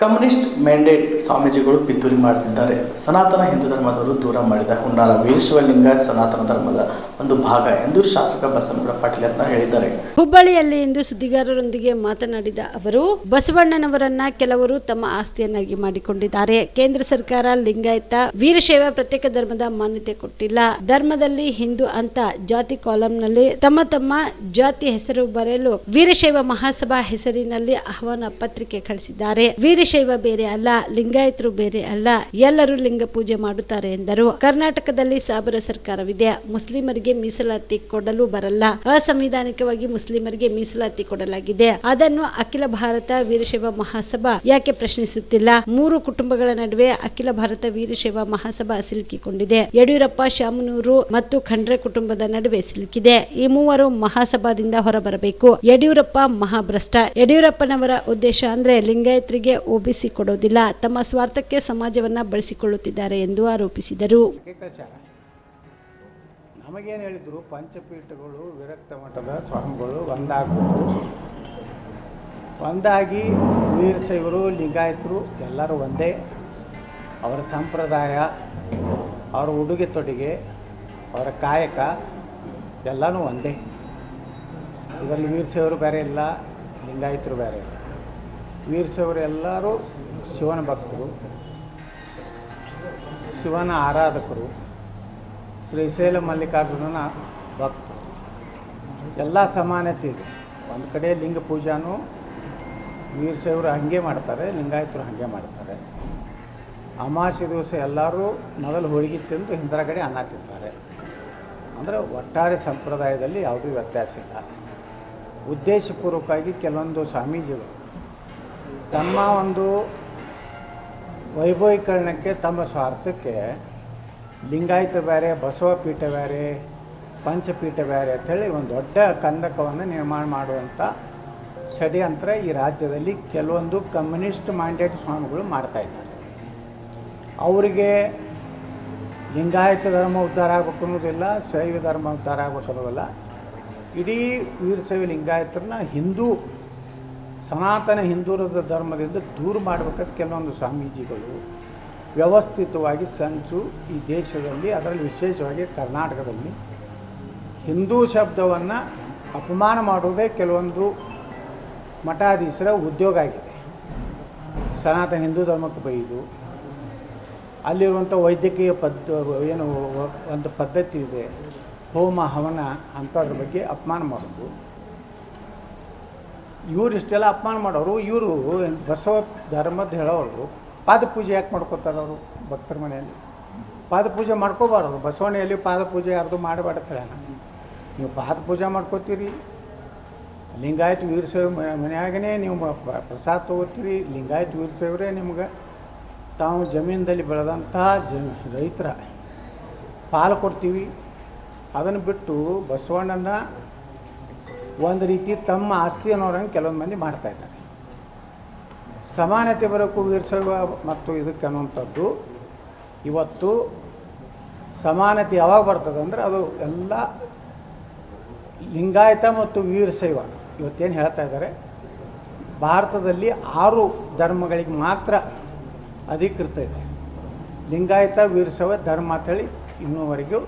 Communist mandate ಸ್ವಾಮೀಜಿಗಳು ಪಿತೂರಿ ಮಾಡುತ್ತಿದ್ದಾರೆ ಸನಾತನ ಹಿಂದೂ ಧರ್ಮದವರು ದೂರ ಮಾಡಿದ ಹುನ್ನಾರ ವೀರಶಿವಲಿಂಗ ಸನಾತನ ಧರ್ಮದ ಒಂದು ಭಾಗ ಎಂದು ಶಾಸಕ ಬಸವನಗೌಡ ಪಾಟೀಲ್ ಅಂತ ಹೇಳಿದ್ದಾರೆ. ಹುಬ್ಬಳ್ಳಿಯಲ್ಲಿ ಇಂದು ಸುದ್ದಿಗಾರರೊಂದಿಗೆ ಮಾತನಾಡಿದ ಅವರು, ಬಸವಣ್ಣನವರನ್ನ ಕೆಲವರು ತಮ್ಮ ಆಸ್ತಿಯನ್ನಾಗಿ ಮಾಡಿಕೊಂಡಿದ್ದಾರೆ. ಕೇಂದ್ರ ಸರ್ಕಾರ ಲಿಂಗಾಯತ, ವೀರಶೈವ ಪ್ರತ್ಯೇಕ ಧರ್ಮದ ಮಾನ್ಯತೆ ಕೊಟ್ಟಿಲ್ಲ. ಧರ್ಮದಲ್ಲಿ ಹಿಂದೂ ಅಂತ ಜಾತಿ ಕಾಲಂನಲ್ಲಿ ತಮ್ಮ ತಮ್ಮ ಜಾತಿ ಹೆಸರು ಬರೆಯಲು ವೀರಶೈವ ಮಹಾಸಭಾ ಹೆಸರಿನಲ್ಲಿ ಆಹ್ವಾನ ಪತ್ರಿಕೆ ಕಳಿಸಿದ್ದಾರೆ. ವೀರಶೈವ ಬೇರೆ ಅಲ್ಲ, ಲಿಂಗಾಯತರು ಬೇರೆ ಅಲ್ಲ, ಎಲ್ಲರೂ ಲಿಂಗ ಪೂಜೆ ಮಾಡುತ್ತಾರೆ ಎಂದರು. ಕರ್ನಾಟಕದಲ್ಲಿ ಸಾಬರ ಸರ್ಕಾರವಿದೆ. ಮುಸ್ಲಿಮರಿಗೆ ಮೀಸಲಾತಿ ಕೊಡಲು ಬರಲ್ಲ. ಅಸಂವಿಧಾನಿಕವಾಗಿ ಮುಸ್ಲಿಮರಿಗೆ ಮೀಸಲಾತಿ ಕೊಡಲಾಗಿದೆ. ಅದನ್ನು ಅಖಿಲ ಭಾರತ ವೀರಶೈವ ಮಹಾಸಭಾ ಯಾಕೆ ಪ್ರಶ್ನಿಸುತ್ತಿಲ್ಲ? ಮೂರು ಕುಟುಂಬಗಳ ನಡುವೆ ಅಖಿಲ ಭಾರತ ವೀರಶೈವ ಮಹಾಸಭಾ ಸಿಲುಕಿಕೊಂಡಿದೆ. ಯಡಿಯೂರಪ್ಪ, ಶಾಮನೂರು ಮತ್ತು ಖಂಡ್ರೆ ಕುಟುಂಬದ ನಡುವೆ ಸಿಲುಕಿದೆ. ಈ ಮೂವರು ಮಹಾಸಭಾದಿಂದ ಹೊರಬರಬೇಕು. ಯಡಿಯೂರಪ್ಪ ಮಹಾಭ್ರಷ್ಟ. ಯಡಿಯೂರಪ್ಪನವರ ಉದ್ದೇಶ ಅಂದ್ರೆ ಲಿಂಗಾಯತರಿಗೆ ಒಬಿಸಿ ಕೊಡೋದಿಲ್ಲ ತಮ್ಮ ಸ್ವಾರ್ಥಕ್ಕೆ ಸಮಾಜವನ್ನು ಬಳಸಿಕೊಳ್ಳುತ್ತಿದ್ದಾರೆ ಎಂದು ಆರೋಪಿಸಿದರು. ನಮಗೇನು ಹೇಳಿದ್ರು, ಪಂಚಪೀಠಗಳು ವಿರಕ್ತ ಮಠದ ಸ್ವಾಮಿಗಳು ಒಂದಾಗಬೇಕು. ಒಂದಾಗಿ ವೀರಶೈವರು ಲಿಂಗಾಯತರು ಎಲ್ಲರೂ ಒಂದೇ. ಅವರ ಸಂಪ್ರದಾಯ, ಅವರ ಉಡುಗೆ ತೊಡುಗೆ, ಅವರ ಕಾಯಕ ಎಲ್ಲನೂ ಒಂದೇ. ಇದರಲ್ಲಿ ವೀರಶೈವರು ಬೇರೆ ಇಲ್ಲ, ಲಿಂಗಾಯತರು ಬೇರೆ ಇಲ್ಲ. ವೀರಶೈವರು ಎಲ್ಲರೂ ಶಿವನ ಭಕ್ತರು, ಶಿವನ ಆರಾಧಕರು, ಶ್ರೀಶೈಲ ಮಲ್ಲಿಕಾರ್ಜುನನ ಭಕ್ತರು. ಎಲ್ಲ ಸಮಾನತೆ ಇದೆ. ಒಂದು ಕಡೆ ಲಿಂಗ ಪೂಜಾನು ವೀರಶೈವರು ಹಾಗೆ ಮಾಡ್ತಾರೆ, ಲಿಂಗಾಯತರು ಹಾಗೆ ಮಾಡ್ತಾರೆ. ಅಮಾವಾಸ್ಯೆ ದಿವಸ ಎಲ್ಲರೂ ಮೊದಲು ಹೋಳಿಗೆ ತಿಂದು ಹಿಂದರ ಕಡೆ ಅನ್ನ ತಿಂತಾರೆ. ಅಂದರೆ ಒಟ್ಟಾರೆ ಸಂಪ್ರದಾಯದಲ್ಲಿ ಯಾವುದೂ ವ್ಯತ್ಯಾಸ ಇಲ್ಲ. ಉದ್ದೇಶಪೂರ್ವಕವಾಗಿ ಕೆಲವೊಂದು ಸ್ವಾಮೀಜಿಗಳು ತಮ್ಮ ಒಂದು ವೈಭವೀಕರಣಕ್ಕೆ, ತಮ್ಮ ಸ್ವಾರ್ಥಕ್ಕೆ ಲಿಂಗಾಯತ ಬೇರೆ ಬಸವ ಪೀಠ ಬೇರೆ ಪಂಚಪೀಠ ಬೇರೆ ಅಂಥೇಳಿ ಒಂದು ದೊಡ್ಡ ಕಂದಕವನ್ನು ನಿರ್ಮಾಣ ಮಾಡುವಂಥ ಷಡ್ಯಂತ್ರ ಈ ರಾಜ್ಯದಲ್ಲಿ ಕೆಲವೊಂದು ಕಮ್ಯುನಿಸ್ಟ್ ಮೈಂಡೆಡ್ ಸ್ವಾಮಿಗಳು ಮಾಡ್ತಾಯಿದ್ದಾರೆ ಅವರಿಗೆ ಲಿಂಗಾಯತ ಧರ್ಮ ಉದ್ಧಾರ ಆಗ್ಬೇಕು ಅನ್ನೋದಿಲ್ಲ, ಶೈವ ಧರ್ಮ ಉದ್ಧಾರ ಆಗಬೇಕು ಅನ್ನೋದಿಲ್ಲ. ಇಡೀ ವೀರಶೈವ ಲಿಂಗಾಯತರನ್ನ ಹಿಂದೂ ಸನಾತನ ಹಿಂದೂರದ ಧರ್ಮದಿಂದ ದೂರ ಮಾಡಬೇಕಂತ ಕೆಲವೊಂದು ಸ್ವಾಮೀಜಿಗಳು ವ್ಯವಸ್ಥಿತವಾಗಿ ಸಂಚು ಈ ದೇಶದಲ್ಲಿ, ಅದರಲ್ಲಿ ವಿಶೇಷವಾಗಿ ಕರ್ನಾಟಕದಲ್ಲಿ ಹಿಂದೂ ಶಬ್ದವನ್ನು ಅಪಮಾನ ಮಾಡುವುದೇ ಕೆಲವೊಂದು ಮಠಾಧೀಶರ ಉದ್ಯೋಗ ಆಗಿದೆ. ಸನಾತನ ಹಿಂದೂ ಧರ್ಮಕ್ಕೆ ಬೈದು, ಅಲ್ಲಿರುವಂಥ ವೈದ್ಯಕೀಯ ಪದ್ಧ, ಏನು, ಒಂದು ಪದ್ಧತಿ ಇದೆ, ಹೋಮ, ಹವನ ಅಂಥದ್ರ ಬಗ್ಗೆ ಅಪಮಾನ ಮಾಡೋದು ಇವ್ರು ಇಷ್ಟೆಲ್ಲ ಅಪಮಾನ ಮಾಡೋರು, ಇವರು ಬಸವ ಧರ್ಮದ ಹೇಳೋರು, ಪಾದಪೂಜೆ ಯಾಕೆ ಮಾಡ್ಕೋತಾರೆ ಅವರು ಭಕ್ತರ ಮನೆಯಲ್ಲಿ? ಪಾದಪೂಜೆ ಮಾಡ್ಕೋಬಾರ್ದು, ಬಸವಣ್ಣೆಯಲ್ಲಿ ಪಾದಪೂಜೆ ಯಾರ್ದು ಮಾಡಬೇಡತ್ತಲ್ಲ ನೀವು ಪಾದಪೂಜೆ ಮಾಡ್ಕೋತೀರಿ, ಲಿಂಗಾಯತ್ ವೀರಶೈವ ಮನೆಯಾಗನೇ ನೀವು ಪ್ರಸಾದ ತೊಗೋತೀರಿ, ಲಿಂಗಾಯತ್ ವೀರಶೈವರೇ ನಿಮ್ಗೆ. ತಾವು ಜಮೀನದಲ್ಲಿ ಬೆಳೆದಂಥ ಜ, ರೈತರ ಪಾಲು ಕೊಡ್ತೀವಿ. ಅದನ್ನು ಬಿಟ್ಟು ಬಸವಣ್ಣನ ಒಂದು ರೀತಿ ತಮ್ಮ ಆಸ್ತಿ ಅನ್ನೋರಂಗೆ ಕೆಲವೊಂದು ಮಂದಿ ಮಾಡ್ತಾ ಇದ್ದಾರೆ. ಸಮಾನತೆ ಬರೋಕ್ಕೂ ವೀರಶೈವ ಮತ್ತು ಇದಕ್ಕೆ ಅನ್ನುವಂಥದ್ದು, ಇವತ್ತು ಸಮಾನತೆ ಯಾವಾಗ ಬರ್ತದೆ ಅಂದರೆ ಅದು ಎಲ್ಲ ಲಿಂಗಾಯತ ಮತ್ತು ವೀರಶೈವ ಇವತ್ತೇನು ಹೇಳ್ತಾ ಇದ್ದಾರೆ, ಭಾರತದಲ್ಲಿ ಆರು ಧರ್ಮಗಳಿಗೆ ಮಾತ್ರ ಅಧಿಕೃತ ಇದೆ. ಲಿಂಗಾಯತ ವೀರಶೈವ ಧರ್ಮ ಅಂತೇಳಿ ಇನ್ನೂವರೆಗೂ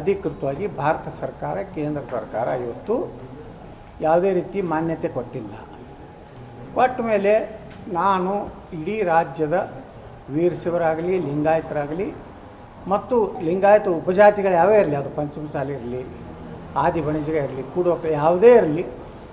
ಅಧಿಕೃತವಾಗಿ ಭಾರತ ಸರ್ಕಾರ, ಕೇಂದ್ರ ಸರ್ಕಾರ ಇವತ್ತು ಯಾವುದೇ ರೀತಿ ಮಾನ್ಯತೆ ಕೊಟ್ಟಿಲ್ಲ. ಕೊಟ್ಟ ಮೇಲೆ ನಾನು ಇಡೀ ರಾಜ್ಯದ ವೀರಶೈವರಾಗಲಿ ಲಿಂಗಾಯತರಾಗಲಿ ಮತ್ತು ಲಿಂಗಾಯತ ಉಪಜಾತಿಗಳು ಯಾವೇ ಇರಲಿ, ಅದು ಪಂಚಮಸಾಲಿ ಇರಲಿ ಆದಿ ಬಣಿಜಗ ಇರಲಿ, ಕೂಡೋಕೆ ಯಾವುದೇ ಇರಲಿ